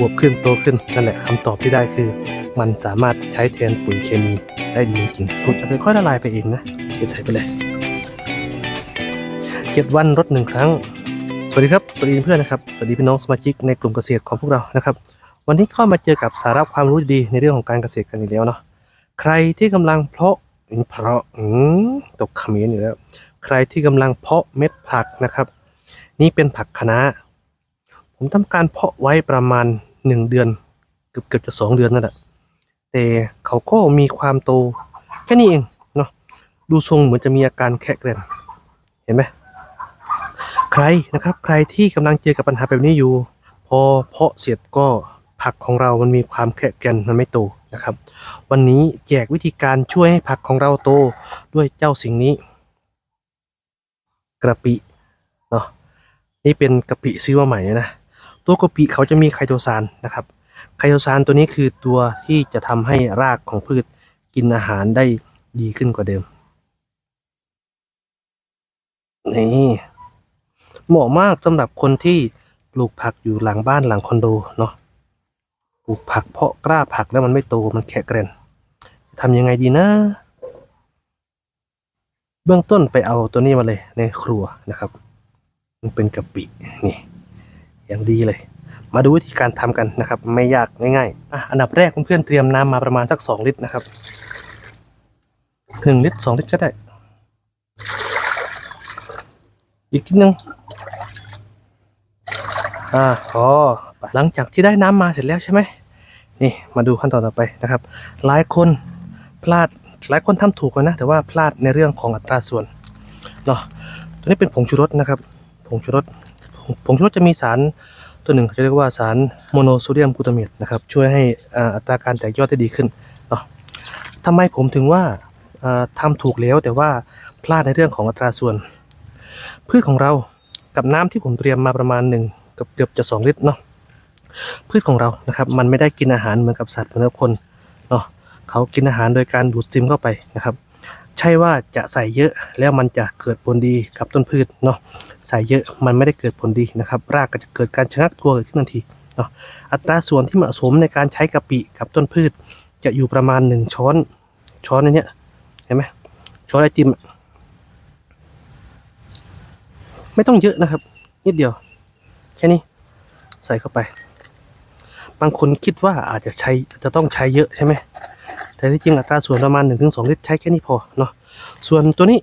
อวบขึ้นโตขึ้นนั่นแหละคำตอบที่ได้คือ มันสามารถใช้แทนปุ๋ยเคมีได้ดีจริงๆคุณจะค่อยๆละลายไปเองนะเทใส่ไปเลยเจ็ดวันรดหนึ่งครั้ง สวัสดีครับสวัสดีเพื่อนนะครับสวัสดีพี่น้องสมาชิกในกลุ่มเกษตรของพวกเรานะครับ วันนี้ก็มาเจอกับสาระความรู้ดีๆในเรื่องของการเกษตรกันอีกแล้วเนาะใครที่กำลังเพาะเพาะอืมตกเขมิ้นอยู่แล้ว ใครที่กำลังเพาะเม็ดผักนะครับ นี่เป็นผักคะน้า ผมทำการเพาะไว้ประมาณหนึ่งเดือน เกือบเกือบจะสองเดือนนั่นแหละแต่เขาก็มีความโตแค่นี้เองเนาะดูทรงเหมือนจะมีอาการแค่เกรนเห็นไหมใครนะครับ ใครที่กำลังเจอกับปัญหาแบบนี้อยู่ พอเพาะเสร็จก็ผักของเรามันมีความแข็งแกร่งมันไม่โตนะครับ วันนี้แจกวิธีการช่วยให้ผักของเราโตด้วยเจ้าสิ่งนี้ กระปิเนาะนี่เป็นกระปิซื้อมาใหม่นะ ตัวกะปิเขาจะมีไคโตซานนะครับ ไคโตซานตัวนี้คือตัวที่จะทำให้รากของพืชกินอาหารได้ดีขึ้นกว่าเดิม นี่เหมาะมากสำหรับคนที่ปลูกผักอยู่หลังบ้านหลังคอนโดเนาะ ปลูกผักเพาะกล้าผักแล้วมันไม่โตมันแข็งแกร่งทำยังไงดีนะ เบื้องต้นไปเอาตัวนี้มาเลยในครัวนะครับ มันเป็นกะปินี่ อย่างดีเลย มาดูวิธีการทำกันนะครับ ไม่ยากง่ายๆอะอันดับแรกเพื่อนๆเตรียมน้ำมาประมาณสักสองลิตรนะครับหนึ่งลิตรสองลิตรก็ได้ อีกทีนึงอ่าพอหลังจากที่ได้น้ำมาเสร็จแล้วใช่ไหมนี่มาดูขั้นตอนต่อไปนะครับ หลายคนพลาดหลายคนทำถูกกันนะ แต่ว่าพลาดในเรื่องของอัตราส่วนเนาะตัวนี้เป็นผงชูรสนะครับ ผงชูรส ผงชูรสจะมีสารตัวหนึ่งจะเรียกว่าสารโมโนโซเดียมกลูตาเมตนะครับช่วยให้อัตราการแตกยอดได้ดีขึ้นเนาะทำไมผมถึงว่าอ่าทำถูกแล้วแต่ว่าพลาดในเรื่องของอัตราส่วน พืชของเรากับน้ำที่ผมเตรียมมาประมาณหนึ่งกือบเกือบจะสองลิตรเนาะพืชของเรานะครับมันไม่ได้กินอาหารเหมือนกับสัตว์เหมือนกับคนเนาะเขากินอาหารโดยการดูดซึมเข้าไปนะครับ ใช่ว่าจะใส่เยอะแล้วมันจะเกิดผลดีกับต้นพืชเนาะ ใส่เยอะมันไม่ได้เกิดผลดีนะครับ รากก็จะเกิดการชะงักตัวเกิดขึ้นทันทีเนาะอัตราส่วนที่เหมาะสมในการใช้กะปิกับต้นพืช จะอยู่ประมาณหนึ่งช้อน ช้อนอันเนี้ยเห็นไหมช้อนไอติมไม่ต้องเยอะนะครับ นิดเดียวแค่นี้ใส่เข้าไป บางคนคิดว่าอาจจะใช้จะต้องใช้เยอะใช่ไหมแต่ที่จริงอัตราส่วนประมาณ1-2ลิตรใช้แค่นี้พอเนาะส่วนตัวนี้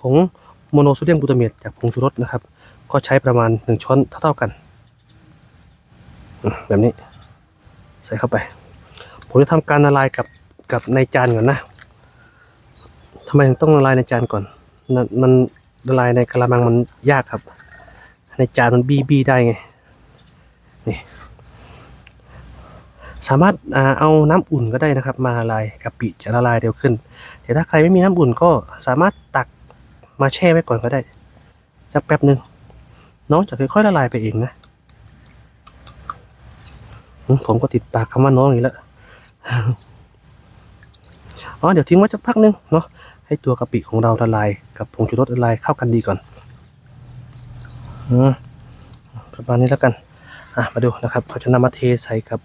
ผง โมโนโซเดียมกลูตาเมตจากผงชูรสนะครับ ก็ใช้ประมาณ 1 ช้อนเท่าๆกัน แบบนี้ ใส่เข้าไป ผมจะทำการละลายกับกับในจานก่อนนะทำไมถึงต้องละลายในจานก่อน มันมันละลายในกระมังมันยากครับ ในจานมันบีบีได้ไงนี่สามารถเอาน้ำอุ่นก็ได้นะครับ มาละลายกะปิจะละลายเร็วขึ้น แต่ถ้าใครไม่มีน้ำอุ่นก็สามารถตัก มาแช่ไว้ก่อนก็ได้ สักแป๊บหนึ่งน้องจะค่อยๆละลายไปเองนะผมก็ติดปากคำว่าน้องนี่แล้วอ๋อเดี๋ยวทิ้งไว้สักพักหนึงเนาะให้ตัวกะปิของเราละลาย กับผงชูรสละลายเข้ากันดีก่อนอืมประมาณนี้แล้วกัน อะ มาดูนะครับ เราจะนำมาเทใส่กับ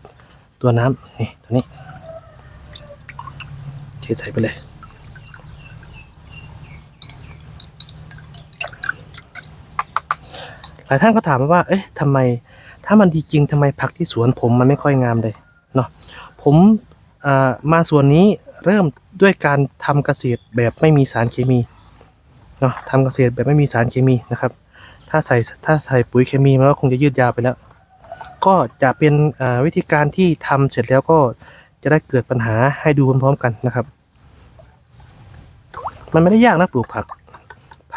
ตัวน้ำนี่ ตัวนี้ เทใส่ไปเลย หลายท่านก็ถามมาว่า เอ๊ะทำไม ถ้ามันดีจริงทำไมผักที่สวนผมมันไม่ค่อยงามเลยเนาะผมมาส่วนนี้เริ่มด้วยการทำเกษตรแบบไม่มีสารเคมีเนาะทำเกษตรแบบไม่มีสารเคมีนะครับ ถ้าใส่ถ้าใส่ปุ๋ยเคมีมันก็คงจะยืดยาวไปแล้ว ก็จะเป็นวิธีการที่ทำเสร็จแล้วก็จะได้เกิดปัญหาให้ดูพร้อมๆกันนะครับ มันไม่ได้ยากนะปลูกผัก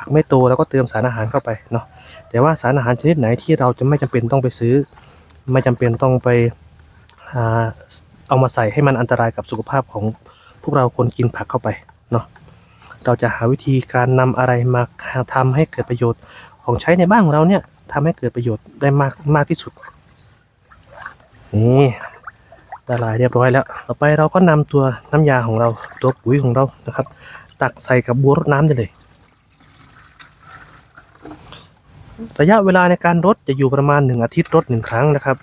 ผักไม่โตแล้วก็เติมสารอาหารเข้าไปเนาะแต่ว่าสารอาหารชนิดไหนที่เราจะไม่จำเป็นต้องไปซื้อ ไม่จำเป็นต้องไปอเอามาใส่ให้มันอันตรายกับสุขภาพของพวกเราคนกินผักเข้าไปเนาะเราจะหาวิธีการนำอะไรมาทำให้เกิดประโยชน์ของใช้ในบ้านของเราเนี่ยทำให้เกิดประโยชน์ได้มากมากที่สุดนี่ละลายเรียบร้อยแล้ว ต่อไปเราก็นำตัวน้ำยาของเราตัวปุ๋ยของเรานะครับ ตักใส่กับบัวรดน้ำได้เลย ระยะเวลาในการรดจะอยู่ประมาณหนึ่งอาทิตย์รดหนึ่งครั้งนะครับ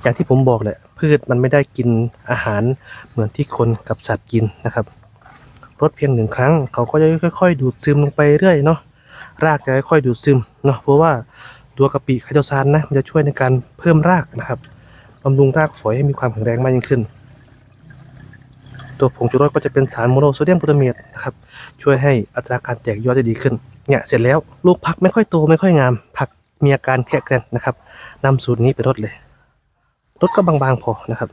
อย่างที่ผมบอกแหละพืชมันไม่ได้กินอาหารเหมือนที่คนกับสัตว์กินนะครับรดเพียงหนึ่งครั้ง เขาก็จะค่อยๆ ดูดซึมลงไปเรื่อยเนาะรากจะค่อยๆดูดซึมเนาะเพราะว่าตัวกะปิไคโตซานนะมันจะช่วยในการเพิ่มรากนะครับบำรุงรากฝอยให้มีความแข็งแรงมากยิ่งขึ้น ตัวผงชูรสก็จะเป็นสารโมโนโซเดียมกลูตาเมตนะครับช่วยให้อัตราการแตกยอดได้ดีขึ้นเนี่ยเสร็จแล้วลูกผักไม่ค่อยโตไม่ค่อยงาม ผักมีอาการแค่แกรนนะครับนำสูตรนี้ไปรดเลยรดก็บางๆพอนะครับ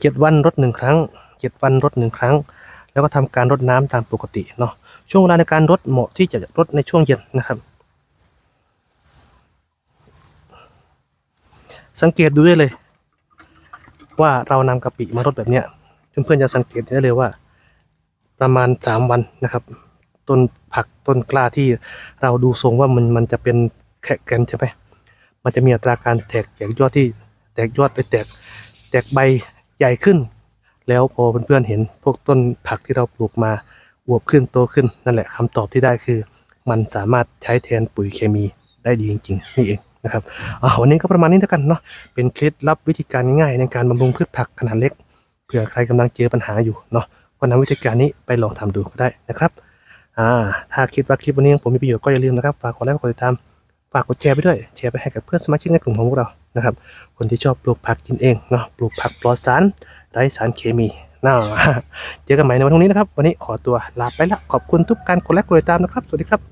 เจ็ดวันรดหนึ่งครั้งเจ็ดวันรดหนึ่งครั้ง แล้วก็ทำการรดน้ำตามปกติเนาะช่วงเวลาในการรดเหมาะที่จะรดในช่วงเย็นนะครับ สังเกตดูได้เลย ว่าเรานำกะปิมารดแบบเนี้ยเพื่อนๆจะสังเกตได้เลยว่า ประมาณสามวันนะครับต้นผักต้นกล้าที่เราดูทรงว่ามันมันจะเป็นแข็งกันใช่ไหมมันจะมีอัตราการแตกแตกยอดที่แตกยอดไปแตกแตกใบใหญ่ขึ้น แล้วพอเพื่อนๆเห็นพวกต้นผักที่เราปลูกมาอวบขึ้นโตขึ้นนั่นแหละคำตอบที่ได้คือ มันสามารถใช้แทนปุ๋ยเคมีได้ดีจริงๆนี่เอง นะครับวันนี้ก็ประมาณนี้แล้วกันเนาะเป็นเคล็ดลับวิธีการง่ายๆในการบำรุงพืชผักขนาดเล็กเผื่อใครกำลังเจอปัญหาอยู่เนาะก็นำวิธีการนี้ไปลองทำดูก็ได้นะครับอ่าถ้าคิดว่าคลิปวันนี้ผมมีประโยชน์ก็อย่าลืมนะครับฝากกดไลค์กดติดตามฝากกดแชร์ไปด้วยแชร์ไปให้กับเพื่อนสมาชิกในกลุ่มของพวกเรานะครับคนที่ชอบปลูกผักกินเองเนาะปลูกผักปลอดสารไร้สารเคมีน่าเจอกันใหม่ในวันพรุ่งนี้นะครับ วันนี้ขอตัวลาไปละขอบคุณทุกการกดไลค์กดติดตามนะครับ สวัสดีครับ